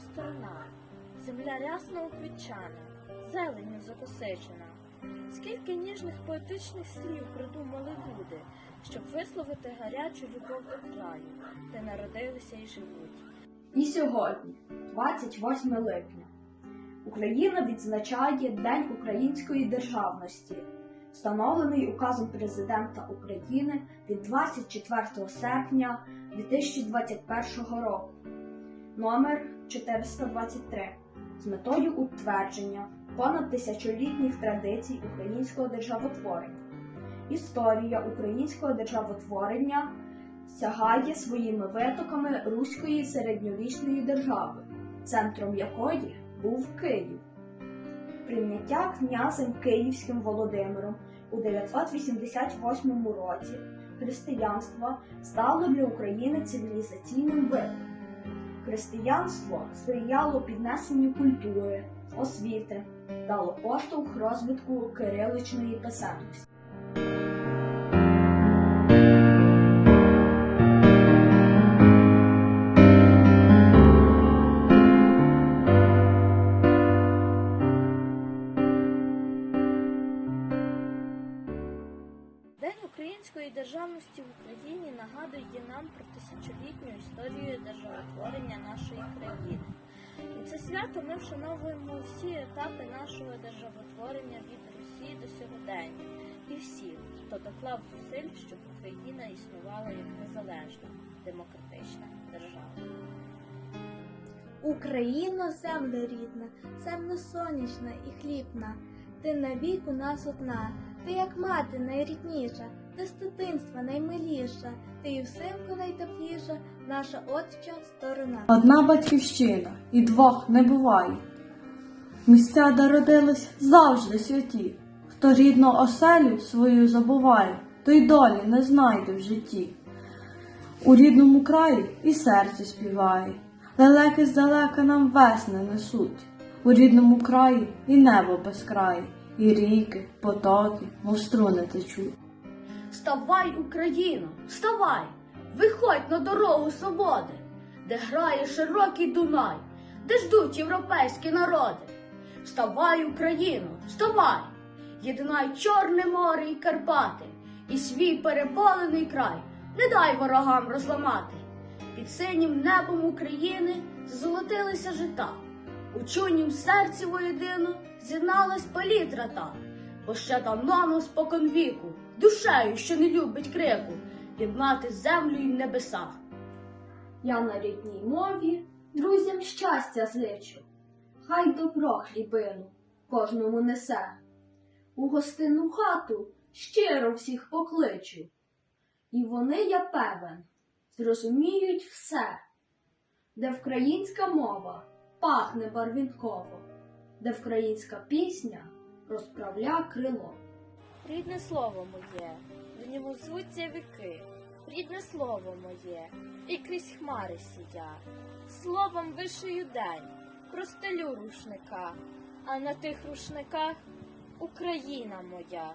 сторона, земля рясно уквітчана, зеленю закосичена. Скільки ніжних поетичних слів придумали люди, щоб висловити гарячу любов до краю, де народилися і живуть. І сьогодні, 28 липня, Україна відзначає День української державності, встановлений указом президента України від 24 серпня 2021 року, номер 423, з метою утвердження понад тисячолітніх традицій українського державотворення. Історія українського державотворення сягає своїми витоками руської середньовічної держави, центром якої був Київ. Прийняття князем Київським Володимиром у 988 році християнство стало для України цивілізаційним викликом. Християнство сприяло піднесенню культури, освіти, дало поштовх розвитку кириличної писемності. Української державності в Україні нагадує нам про тисячолітню історію державотворення нашої країни. І це свято ми вшановуємо всі етапи нашого державотворення від Росії до сьогодення і всіх, хто доклав зусиль, щоб Україна існувала як незалежна демократична держава. Україно, земля рідна, земля сонячна і хлібна, ти навік у нас одна, ти як мати найрідніша, ти з дитинства наймиліша, ти і всимку найтепліша, наша отча сторона. Одна батьківщина і двох не буває. Місця, де родились, завжди святі. Хто рідну оселю свою забуває, той долі не знайде в житті. У рідному краї і серце співає, лелеки здалека нам весни несуть. У рідному краї і небо без краю, і ріки, потоки, мов струни течуть. Вставай, Україно, вставай, виходь на дорогу свободи, де грає широкий Дунай, де ждуть європейські народи. Вставай, Україно, вставай, єднай Чорне море і Карпати, і свій переполений край, не дай ворогам розламати. Під синім небом України золотилися жита, у чунім серці воєдино з'єдналась палітра та. Бо ще давно спокон віку, душею, що не любить крику, єднати землю і небеса. Я на рідній мові друзям щастя зичу, хай добро хлібину кожному несе. У гостинну хату щиро всіх покличу, і вони, я певен, зрозуміють все, де вкраїнська мова пахне барвінково, де вкраїнська пісня розправля крило. Рідне слово моє, в ньому звуться віки, рідне слово моє, і крізь хмари сія. Словом вишию день, простелю рушника, а на тих рушниках Україна моя.